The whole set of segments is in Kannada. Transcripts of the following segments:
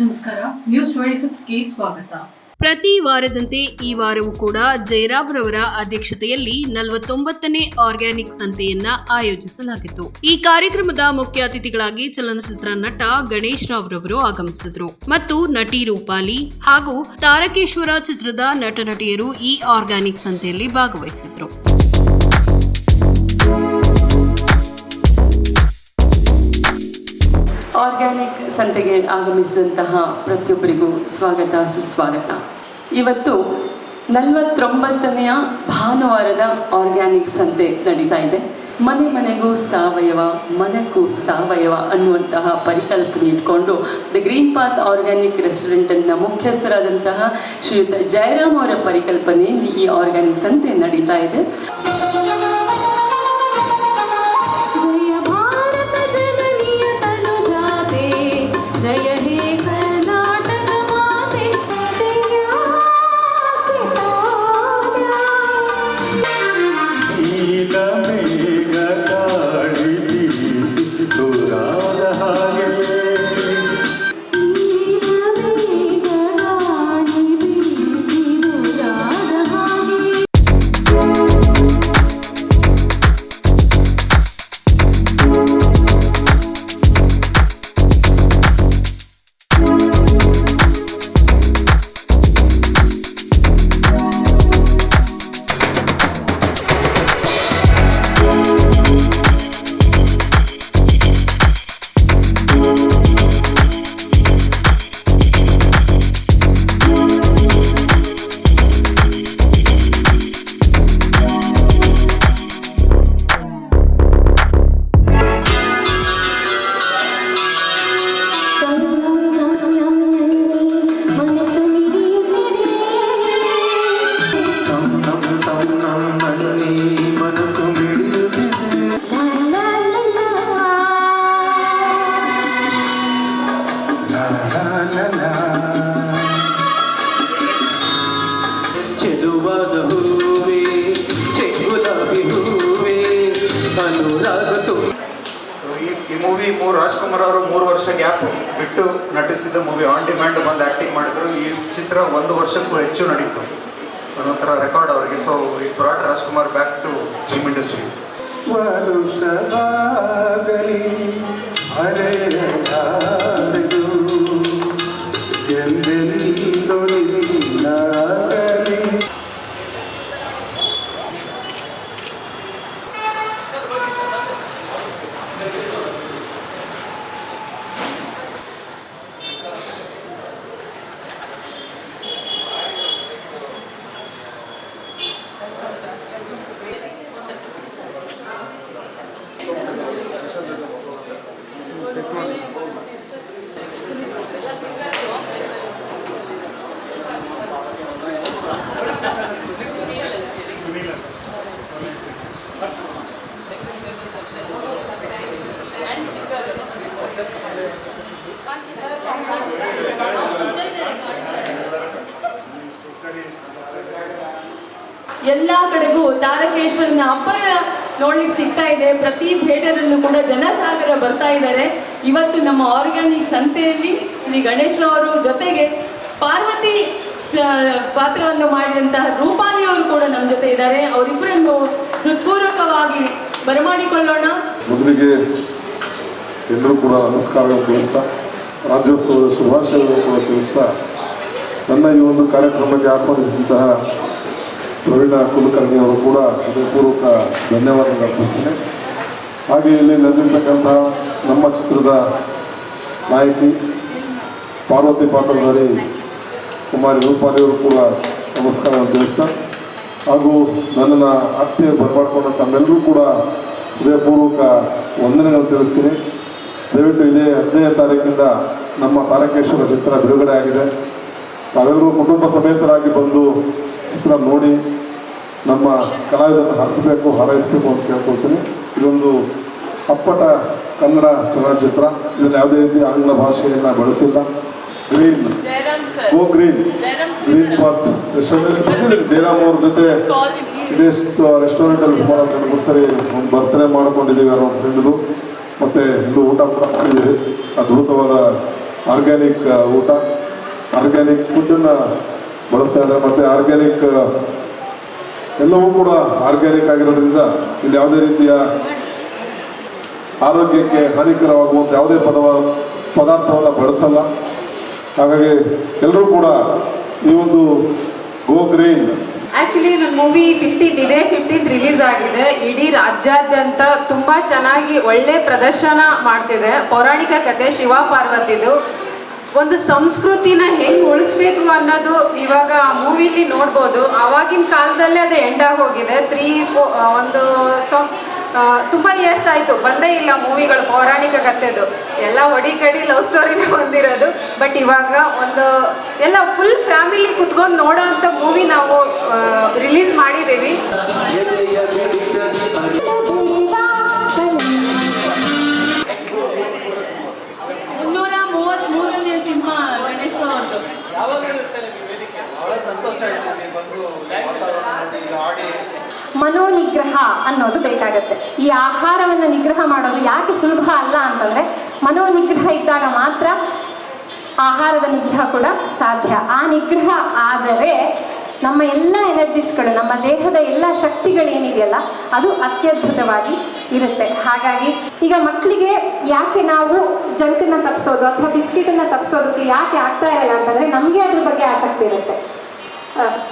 ನಮಸ್ಕಾರ ನ್ಯೂಸ್ ಟ್ವೆಂಟಿ ಸಿಕ್ಸ್ಗೆ ಸ್ವಾಗತ. ಪ್ರತಿ ವಾರದಂತೆ ಈ ವಾರವೂ ಕೂಡ ಜಯರಾಮ್ ರವರ ಅಧ್ಯಕ್ಷತೆಯಲ್ಲಿ ನಲವತ್ತೊಂಬತ್ತನೇ ಆರ್ಗ್ಯಾನಿಕ್ ಸಂತೆಯನ್ನ ಆಯೋಜಿಸಲಾಗಿತ್ತು. ಈ ಕಾರ್ಯಕ್ರಮದ ಮುಖ್ಯ ಅತಿಥಿಗಳಾಗಿ ಚಲನಚಿತ್ರ ನಟ ಗಣೇಶ್ ರಾವ್ ರವರು ಆಗಮಿಸಿದ್ರು. ಮತ್ತು ನಟಿ ರೂಪಾಲಿ ಹಾಗೂ ತಾರಕೇಶ್ವರ ಚಿತ್ರದ ನಟ ನಟಿಯರು ಈ ಆರ್ಗ್ಯಾನಿಕ್ ಸಂತೆಯಲ್ಲಿ ಭಾಗವಹಿಸಿದ್ರು. ಆರ್ಗ್ಯಾನಿಕ್ ಸಂತೆಗೆ ಆಗಮಿಸಿದಂತಹ ಪ್ರತಿಯೊಬ್ಬರಿಗೂ ಸ್ವಾಗತ, ಸುಸ್ವಾಗತ. ಇವತ್ತು ನಲವತ್ತೊಂಬತ್ತನೆಯ ಭಾನುವಾರದ ಆರ್ಗ್ಯಾನಿಕ್ ಸಂತೆ ನಡೀತಾ ಇದೆ. ಮನೆ ಮನೆಗೂ ಸಾವಯವ ಮನಕ್ಕೂ ಸಾವಯವ ಅನ್ನುವಂತಹ ಪರಿಕಲ್ಪನೆ ಇಟ್ಕೊಂಡು ದ ಗ್ರೀನ್ ಪಾತ್ ಆರ್ಗ್ಯಾನಿಕ್ ರೆಸ್ಟೋರೆಂಟನ್ನ ಮುಖ್ಯಸ್ಥರಾದಂತಹ ಶ್ರೀಯುತ ಜಯರಾಮ್ ಅವರ ಪರಿಕಲ್ಪನೆಯಲ್ಲಿ ಈ ಆರ್ಗ್ಯಾನಿಕ್ ಸಂತೆ ನಡೀತಾ ಇದೆ. ಮೂವಿ, ಮೂರು ರಾಜ್ಕುಮಾರ್ ಅವರು ಮೂರು ವರ್ಷ ಗ್ಯಾಪ್ ಬಿಟ್ಟು ನಟಿಸಿದ ಮೂವಿ ಆನ್ ಡಿಮ್ಯಾಂಡ್ ಬಂದು ಆ್ಯಕ್ಟಿಂಗ್ ಮಾಡಿದ್ರು. ಈ ಚಿತ್ರ ಒಂದು ವರ್ಷಕ್ಕೂ ಹೆಚ್ಚು ನಡೀತು. ಅದೊಂಥರ ರೆಕಾರ್ಡ್ ಅವರಿಗೆ. ಸೊ ಈ brand Rajkumar back to gym industry ವರುಷವಾಗಲಿ ಎಲ್ಲ ಕಡೆಗೂ ತಾರಕೇಶ್ವರನ ಅಬ್ಬರ ನೋಡ್ಲಿಕ್ಕೆ ಸಿಗ್ತಾ ಇದೆ. ಪ್ರತಿ ಥಿಯೇಟರಲ್ಲೂ ಕೂಡ ಜನಸಾಗರ ಬರ್ತಾ ಇದ್ದಾರೆ. ಇವತ್ತು ನಮ್ಮ ಆರ್ಗ್ಯಾನಿಕ್ ಸಂತೆಯಲ್ಲಿ ಶ್ರೀ ಗಣೇಶ್ರವರು ಜೊತೆಗೆ ಪಾರ್ವತಿ ಪಾತ್ರವನ್ನು ಮಾಡಿದಂತಹ ರೂಪಾಲಿ ಅವರು ಕೂಡ ನಮ್ಮ ಜೊತೆ ಇದ್ದಾರೆ. ಅವರಿಬ್ಬರನ್ನು ಹೃತ್ಪೂರ್ವಕವಾಗಿ ಬರಮಾಡಿಕೊಳ್ಳೋಣ. ಎಲ್ಲರೂ ಕೂಡ ನಮಸ್ಕಾರಗಳು ತಿಳಿಸ್ತಾ, ರಾಜ್ಯೋತ್ಸವದ ಶುಭಾಶಯಗಳನ್ನು ಕೂಡ ತಿಳಿಸ್ತಾ, ನನ್ನ ಈ ಒಂದು ಕಾರ್ಯಕ್ರಮಕ್ಕೆ ಆಹ್ವಾನಿಸಿದಂತಹ ಪ್ರವೀಣ ಕುಲಕರ್ಣಿ ಅವರು ಕೂಡ ಹೃದಯಪೂರ್ವಕ ಧನ್ಯವಾದಗಳು ಅರ್ಪಿಸ್ತೇನೆ. ಹಾಗೆ ಇಲ್ಲಿ ನಡೆದಿರ್ತಕ್ಕಂತಹ ನಮ್ಮ ಚಿತ್ರದ ನಾಯಕಿ ಪಾರ್ವತಿ ಪಾತ್ರಧಾರಿ ಕುಮಾರಿ ರೂಪಾಲಿಯವರು ಕೂಡ ನಮಸ್ಕಾರವನ್ನು ತಿಳಿಸ್ತಾ, ಹಾಗೂ ನನ್ನನ್ನು ಅತ್ತೆ ಬರಮಾಡ್ಕೊಂಡ ತಮ್ಮೆಲ್ಲರೂ ಕೂಡ ಹೃದಯಪೂರ್ವಕ ವಂದನೆಗಳನ್ನು ತಿಳಿಸ್ತೀನಿ. ದಯವಿಟ್ಟು ಇದೇ ಹದಿನೈದು ತಾರೀಕಿಂದ ನಮ್ಮ ತಾರಕೇಶ್ವರ ಚಿತ್ರ ಬಿಡುಗಡೆ ಆಗಿದೆ ತಾವೆಲ್ಲರೂ ಕುಟುಂಬ ಸಮೇತರಾಗಿ ಬಂದು ಚಿತ್ರ ನೋಡಿ ನಮ್ಮ ಕಲಾವಿದರನ್ನು ಹರಿಸಬೇಕು ಹಾರೈಸಬೇಕು ಅಂತ ಕೇಳ್ಕೊಳ್ತೀನಿ. ಇದೊಂದು ಅಪ್ಪಟ ಕನ್ನಡ ಚಲನಚಿತ್ರ. ಇದನ್ನು ಯಾವುದೇ ರೀತಿ ಆಂಗ್ಲ ಭಾಷೆಯನ್ನು ಬಳಸಿಲ್ಲ. Green go green. Green path. Jayaram ಅವ್ರ ಜೊತೆ ಇದೇ ರೆಸ್ಟೋರೆಂಟಲ್ಲಿ ಸುಮಾರು ಮೂರು ಸರಿ ಒಂದು ಬರ್ತ್ಡೇ ಮಾಡ್ಕೊಂಡಿದ್ದೀವಿ ಅನ್ನೋ ಫ್ರೆಂಡ್ದು ಮತ್ತೆ ಇಲ್ಲಿ ಊಟ ಕೂಡ ಅದ್ಭುತವಾದ ಆರ್ಗ್ಯಾನಿಕ್ ಊಟ. ಆರ್ಗ್ಯಾನಿಕ್ ಫುಡ್ಡನ್ನು ಬಳಸ್ತಾ ಇದ್ದಾರೆ. ಮತ್ತು ಆರ್ಗ್ಯಾನಿಕ್ ಎಲ್ಲವೂ ಕೂಡ ಆರ್ಗ್ಯಾನಿಕ್ ಆಗಿರೋದ್ರಿಂದ ಇಲ್ಲಿ ಯಾವುದೇ ರೀತಿಯ ಆರೋಗ್ಯಕ್ಕೆ ಹಾನಿಕರವಾಗುವಂಥ ಯಾವುದೇ ಪದವ, ಪದಾರ್ಥವನ್ನು ಬಳಸಲ್ಲ. ಹಾಗಾಗಿ ಎಲ್ಲರೂ ಕೂಡ ಈ ಒಂದು ಗೋ ಗ್ರೀನ್ ಆಕ್ಚುಲಿ ನನ್ನ ಮೂವಿ ಫಿಫ್ಟೀನ್ ಇದೇ. ಫಿಫ್ಟೀನ್ ರಿಲೀಸ್ ಆಗಿದೆ. ಇಡೀ ರಾಜ್ಯಾದ್ಯಂತ ತುಂಬ ಚೆನ್ನಾಗಿ ಒಳ್ಳೆ ಪ್ರದರ್ಶನ ಮಾಡ್ತಿದೆ. ಪೌರಾಣಿಕ ಕತೆ ಶಿವ ಪಾರ್ವತಿದು ಒಂದು ಸಂಸ್ಕೃತಿನ ಹೆಂಗೆ ಉಳಿಸ್ಬೇಕು ಅನ್ನೋದು ಇವಾಗ ಆ ಮೂವಿಲಿ ನೋಡ್ಬೋದು. ಆವಾಗಿನ ಕಾಲದಲ್ಲೇ ಅದು ಎಂಡ್ ಆಗಿ ಹೋಗಿದೆ. ತ್ರೀ ಒಂದು ಸಂ ಆ, ತುಂಬಾ ಇಯರ್ಸ್ ಆಯಿತು. ಬಂದೇ ಇಲ್ಲ ಮೂವಿಗಳು, ಪೌರಾಣಿಕ ಕಥೆದು. ಎಲ್ಲ ಒಡಿ ಕಡಿ ಲವ್ ಸ್ಟೋರಿನೇ ಬಂದಿರೋದು. ಬಟ್ ಇವಾಗ ಒಂದು, ಎಲ್ಲ ಫುಲ್ ಫ್ಯಾಮಿಲಿ ಕುತ್ಕೊಂಡು ನೋಡೋ ಅಂತ ಮೂವಿ ನಾವು ರಿಲೀಸ್ ಮಾಡಿದ್ದೀವಿ. ಮನೋನಿಗ್ರಹ ಅನ್ನೋದು ಬೇಕಾಗತ್ತೆ. ಈ ಆಹಾರವನ್ನು ನಿಗ್ರಹ ಮಾಡೋದು ಯಾಕೆ ಸುಲಭ ಅಲ್ಲ ಅಂತಂದ್ರೆ, ಮನೋನಿಗ್ರಹ ಇದ್ದಾಗ ಮಾತ್ರ ಆಹಾರದ ನಿಗ್ರಹ ಕೂಡ ಸಾಧ್ಯ. ಆ ನಿಗ್ರಹ ಆದರೆ ನಮ್ಮ ಎಲ್ಲ ಎನರ್ಜಿಸ್ಗಳು ನಮ್ಮ ದೇಹದ ಎಲ್ಲ ಶಕ್ತಿಗಳೇನಿದೆಯಲ್ಲ, ಅದು ಅತ್ಯದ್ಭುತವಾಗಿ ಇರುತ್ತೆ. ಹಾಗಾಗಿ ಈಗ ಮಕ್ಕಳಿಗೆ ಯಾಕೆ ನಾವು ಜಂಕನ್ನ ತಪ್ಪಿಸೋದು ಅಥವಾ ಬಿಸ್ಕಿಟನ್ನು ತಪ್ಪಿಸೋದಕ್ಕೆ ಯಾಕೆ ಆಗ್ತಾ ಇಲ್ಲ ಅಂತಂದ್ರೆ ನಮಗೆ ಅದ್ರ ಬಗ್ಗೆ ಆಸಕ್ತಿ ಇರುತ್ತೆ.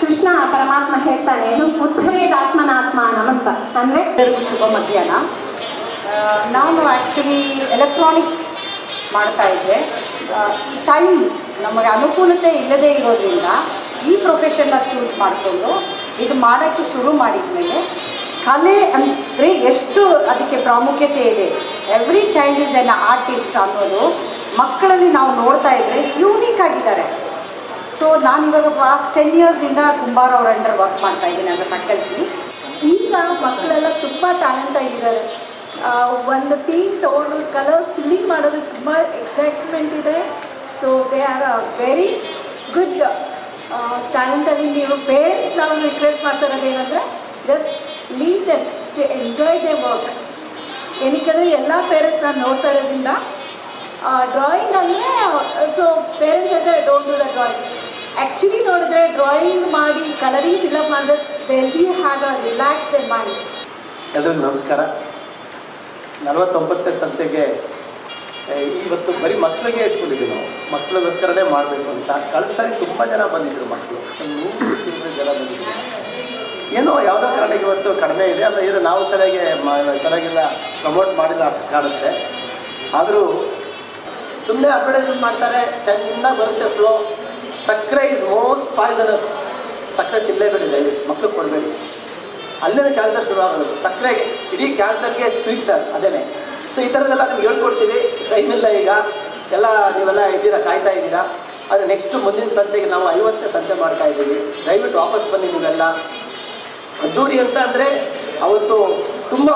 ಕೃಷ್ಣ ಪರಮಾತ್ಮ ಹೇಳ್ತಾನೆ ಏನು ಉದ್ಧರೇದಾತ್ಮನಾತ್ಮ ನಮಂತ ಅಂದ್ರೆ ಶುಭ ಮಧ್ಯಾಹ್ನ. ನಾನು ಆ್ಯಕ್ಚುಲಿ ಎಲೆಕ್ಟ್ರಾನಿಕ್ಸ್ ಮಾಡ್ತಾ ಇದ್ದೆ. ಟೈಮ್ ನಮಗೆ ಅನುಕೂಲತೆ ಇಲ್ಲದೇ ಇರೋದ್ರಿಂದ ಈ ಪ್ರೊಫೆಷನ್ನ ಚೂಸ್ ಮಾಡಿಕೊಂಡು ಇದು ಮಾಡೋಕ್ಕೆ ಶುರು ಮಾಡಿದ ಮೇಲೆ ಕಲೆ ಅಂದರೆ ಎಷ್ಟು ಅದಕ್ಕೆ ಪ್ರಾಮುಖ್ಯತೆ ಇದೆ every child is an artist ಅನ್ನೋದು ಮಕ್ಕಳಲ್ಲಿ ನಾವು ನೋಡ್ತಾ ಇದ್ದರೆ ಯೂನಿಕ್ ಆಗಿದ್ದಾರೆ. ಸೊ ನಾನು ಇವಾಗ ಪಾಸ್ಟ್ ಟೆನ್ ಇಯರ್ಸಿಂದ ಕುಂಬಾರ ಅವ್ರ ಅಂಡರ್ ವರ್ಕ್ ಮಾಡ್ತಾ ಇದ್ದೀನಿ ಅಂತ ಫ್ಯಾಕಲ್ಟಿ ಈಗ ಮಕ್ಕಳೆಲ್ಲ ತುಂಬ ಟ್ಯಾಲೆಂಟ್ ಆಗಿದ್ದಾರೆ. ಒಂದು ಥೀಮ್ ತೊಗೊಂಡು ಕಲರ್ ಫಿಲ್ಲಿಂಗ್ ಮಾಡೋದು ತುಂಬ ಎಕ್ಸೈಟ್ಮೆಂಟ್ ಇದೆ. So they are a very good ಟ್ಯಾಲೆಂಟಲ್ಲಿ ನೀವು ಪೇರೆಂಟ್ಸ್ ನಾವು ರಿಕ್ವೆಸ್ಟ್ ಮಾಡ್ತಾ ಇರೋದು ಏನಂದರೆ just leave them to enjoy their work ಏನಕ್ಕಂದರೆ ಎಲ್ಲ ಪೇರೆಂಟ್ಸ್ ನಾನು ನೋಡ್ತಾ ಇರೋದ್ರಿಂದ ಡ್ರಾಯಿಂಗ್ ಅಂದರೆ ಸೊ ಪೇರೆಂಟ್ಸ್ ಅಂದರೆ don't do the drawing actually ನೋಡಿದ್ರೆ ಡ್ರಾಯಿಂಗ್ ಮಾಡಿ ಕಲರಿಂಗ್ ಫಿಲಪ್ ಮಾಡಿದ್ರೆ ದೇ ಬಿ ರಿಲ್ಯಾಕ್ಸ್ ಮೈಂಡ್ ಎಲ್ಲರಿಗೂ ನಮಸ್ಕಾರ. ನಲವತ್ತೊಂಬತ್ತನೇ ಸಂತೆಗೆ ಇವತ್ತು ಬರೀ ಮಕ್ಕಳಿಗೆ ಇಟ್ಕೊಂಡಿದ್ದೀವಿ ನಾವು. ಮಕ್ಕಳಿಗೋಸ್ಕರನೇ ಮಾಡಬೇಕು ಅಂತ. ಕಳೆದ ಸಾರಿ ತುಂಬ ಜನ ಬಂದಿದ್ರು ಮಕ್ಕಳು. ನೂರು ಜನ ಬಂದಿದ್ರು. ಏನೋ ಯಾವುದೋ ಕಾರಣ ಇವತ್ತು ಕಡಿಮೆ ಇದೆ. ಅಲ್ಲ ಇದು ನಾವು ಸರಿಯಾಗಿ ಸರಿಯಾಗಿಲ್ಲ ಪ್ರಮೋಟ್ ಮಾಡಿಲ್ಲ ಅಂತ ಕಾಣುತ್ತೆ. ಆದರೂ ಸುಮ್ಮನೆ ಅಡ್ವರ್ಟೈಸ್ಮೆಂಟ್ ಮಾಡ್ತಾರೆ, ಚೆನ್ನಾಗಿ ಬರುತ್ತೆ ಫ್ಲೋ ಸಕ್ಕರೆ ಇಸ್ ಮೋಸ್ಟ್ ಪಾಯ್ಸನಸ್ ಸಕ್ಕರೆ ತಿನ್ನಲೇಬೇಡಿ ದಯವಿಟ್ಟು ಮಕ್ಕಳು ಕೊಡಬೇಡಿ. ಅಲ್ಲೇ ಕ್ಯಾನ್ಸರ್ ಶುರು ಆಗೋದು ಸಕ್ಕರೆಗೆ, ಇಡೀ ಕ್ಯಾನ್ಸರ್ಗೆ ಸ್ವೀಟ್ನರ್ ಅದೇನೆ. ಸೊ ಈ ಥರದ್ದೆಲ್ಲ ನಿಮ್ಗೆ ಹೇಳ್ಕೊಡ್ತೀವಿ ಟೈಮಿಲ್ಲ ಈಗ ಎಲ್ಲ ನೀವೆಲ್ಲ ಇದ್ದೀರಾ, ಕಾಯ್ತಾ ಇದ್ದೀರಾ? ಆದರೆ ನೆಕ್ಸ್ಟ್ ಮುಂದಿನ ಸಂತೆಗೆ ನಾವು ಐವತ್ತನೇ ಸಂತೆ ಮಾಡ್ತಾ ಇದ್ದೀವಿ. ದಯವಿಟ್ಟು ವಾಪಸ್ ಬನ್ನಿ ನೀವೆಲ್ಲ. ಅದ್ದೂರಿ ಅಂತ ಅಂದರೆ ಅವತ್ತು ತುಂಬ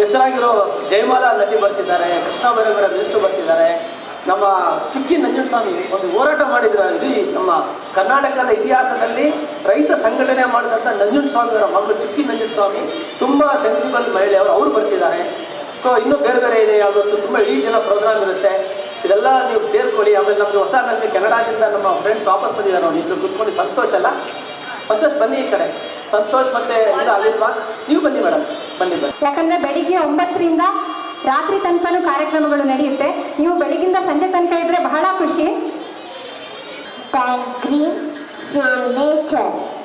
ಹೆಸರಾಗಿರೋ ಜಯಮಾಲ ನಟಿ ಬರ್ತಿದ್ದಾರೆ, ಕೃಷ್ಣ ಬೈರೇಗೌಡ ಮಿನಿಸ್ಟ್ರು ಬರ್ತಿದ್ದಾರೆ. ನಮ್ಮ ಚುಕ್ಕಿ ನಂಜುಂಡಸ್ವಾಮಿ ಒಂದು ಹೋರಾಟ ಮಾಡಿದ್ರ ಇಡೀ ನಮ್ಮ ಕರ್ನಾಟಕದ ಇತಿಹಾಸದಲ್ಲಿ ರೈತ ಸಂಘಟನೆ ಮಾಡಿದಂಥ ನಂಜುಂಡಸ್ವಾಮಿಯವರ ಮಗಳು ಚುಕ್ಕಿ ನಂಜುಂಡಸ್ವಾಮಿ ತುಂಬ ಸೆನ್ಸಿಬಲ್ ಮಹಿಳೆ. ಅವರು ಅವರು ಬರ್ತಿದ್ದಾರೆ. ಸೊ ಇನ್ನೂ ಬೇರೆ ಬೇರೆ ಇದೆ. ಯಾವತ್ತು ತುಂಬ ಇಡೀ ಜನ ಪ್ರೋಗ್ರಾಮ್ ಇರುತ್ತೆ. ಇದೆಲ್ಲ ನೀವು ಸೇರ್ಕೊಳ್ಳಿ. ಆಮೇಲೆ ನಮಗೆ ಹೊಸ ನನಗೆ ಕೆನಡಾದಿಂದ ನಮ್ಮ ಫ್ರೆಂಡ್ಸ್ ವಾಪಸ್ ಬಂದಿದ್ದಾರೆ ನೋಡಿ. ಇಬ್ಬರು ಕುತ್ಕೊಂಡು ಸಂತೋಷ ಅಲ್ಲ? ಸಂತೋಷ ಬನ್ನಿ ಈ ಕಡೆ. ಸಂತೋಷ್ ಮತ್ತೆ ಅಲ್ಲಿಲ್ವಾ ನೀವು ಬನ್ನಿ ಮೇಡಮ್ ಬನ್ನಿ ಬನ್ನಿ. ಯಾಕಂದ್ರೆ ಬೆಳಿಗ್ಗೆ ಒಂಬತ್ತರಿಂದ ರಾತ್ರಿ ತನಕನೂ ಕಾರ್ಯಕ್ರಮಗಳು ನಡೆಯುತ್ತೆ. ನೀವು ಬೆಳಗಿಂದ ಸಂಜೆ ತನಕ ಇದ್ರೆ ಬಹಳ ಖುಷಿ. ಗ್ರೀನ್ ನೇಚರ್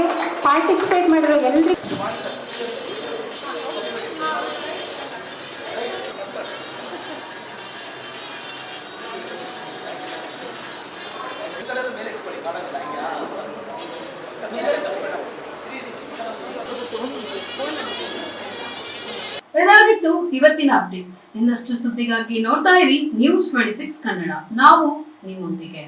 ಹಾಗೆ ಪಾರ್ಟಿಸಿಪೇಟ್ ಮಾಡಿರೋ ಎಲ್ರಿಗೂ ಇದಾಗಿತ್ತು ಇವತ್ತಿನ ಅಪ್ಡೇಟ್ಸ್. ಇನ್ನಷ್ಟು ಸುದ್ದಿಗಾಗಿ ನೋಡ್ತಾ ಇರಿ ನ್ಯೂಸ್ ಟ್ವೆಂಟಿ ಸಿಕ್ಸ್ ಕನ್ನಡ ನಾವು ನಿಮ್ಮೊಂದಿಗೆ.